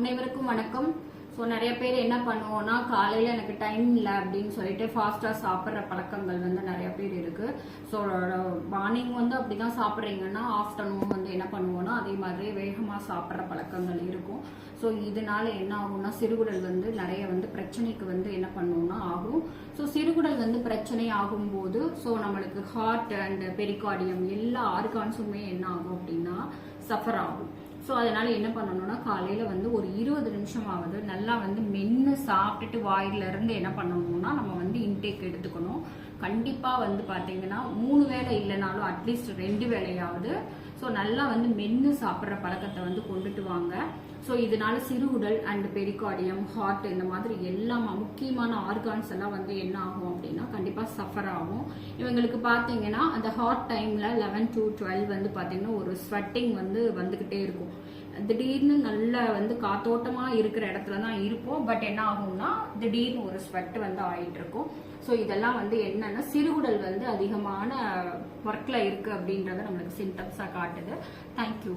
அனைவருக்கும் வணக்கம். ஸோ நிறைய பேர் என்ன பண்ணுவோம்னா காலையில் எனக்கு டைம் இல்லை அப்படின்னு சொல்லிட்டு ஃபாஸ்ட்டாக சாப்பிட்ற பழக்கங்கள் வந்து நிறைய பேர் இருக்கு. ஸோ மார்னிங் வந்து அப்படி தான் சாப்பிட்றீங்கன்னா ஆஃப்டர்நூன் வந்து என்ன பண்ணுவோம்னா அதே மாதிரி வேகமாக சாப்பிட்ற பழக்கங்கள் இருக்கும். ஸோ இதனால என்ன ஆகும்னா சிறுகுடல் வந்து நிறைய வந்து பிரச்சனைக்கு வந்து என்ன பண்ணுவோம்னா ஆகும். ஸோ சிறுகுடல் வந்து பிரச்சனை ஆகும்போது ஸோ நம்மளுக்கு ஹார்ட் அண்ட் பெரிகார்டியம் எல்லா ஆர்கான்ஸுமே என்ன ஆகும் அப்படின்னா சஃபர் ஆகும். ஸோ அதனால என்ன பண்ணணும்னா காலையில வந்து ஒரு இருபது நிமிஷமாவது நல்லா வந்து மென்று சாப்பிட்டுட்டு வாயில இருந்து என்ன பண்ணணும்னா நம்ம வந்து இன்டேக் எடுத்துக்கணும். கண்டிப்பா வந்து பாத்தீங்கன்னா மூணு வேளை இல்லைனாலும் அட்லீஸ்ட் ரெண்டு வேளையாவது. ஸோ நல்லா வந்து மென்று சாப்பிட்ற பழக்கத்தை வந்து கொண்டுட்டு வாங்க. ஸோ இதனால சிறுகுடல் அண்ட் பெரிகார்டியம் ஹார்ட் இந்த மாதிரி எல்லா முக்கியமான ஆர்கான்ஸ் எல்லாம் வந்து என்ன ஆகும் கண்டிப்பாக சஃபர் ஆகும். இவங்களுக்கு பார்த்தீங்கன்னா அந்த ஹாட் டைமில் லெவன் டு டுவெல் வந்து பார்த்தீங்கன்னா ஒரு ஸ்வெட்டிங் வந்து வந்துக்கிட்டே இருக்கும். திடீர்னு நல்ல வந்து காத்தோட்டமாக இருக்கிற இடத்துல தான் இருப்போம். பட் என்ன ஆகும்னா திடீர்னு ஒரு ஸ்வெட் வந்து ஆயிட்டு இருக்கும். ஸோ இதெல்லாம் வந்து என்னன்னா சிறுகுடல் வந்து அதிகமான ஒர்க்கில் இருக்குது அப்படின்றத நம்மளுக்கு சிம்டம்ஸாக காட்டுது. தேங்க்யூ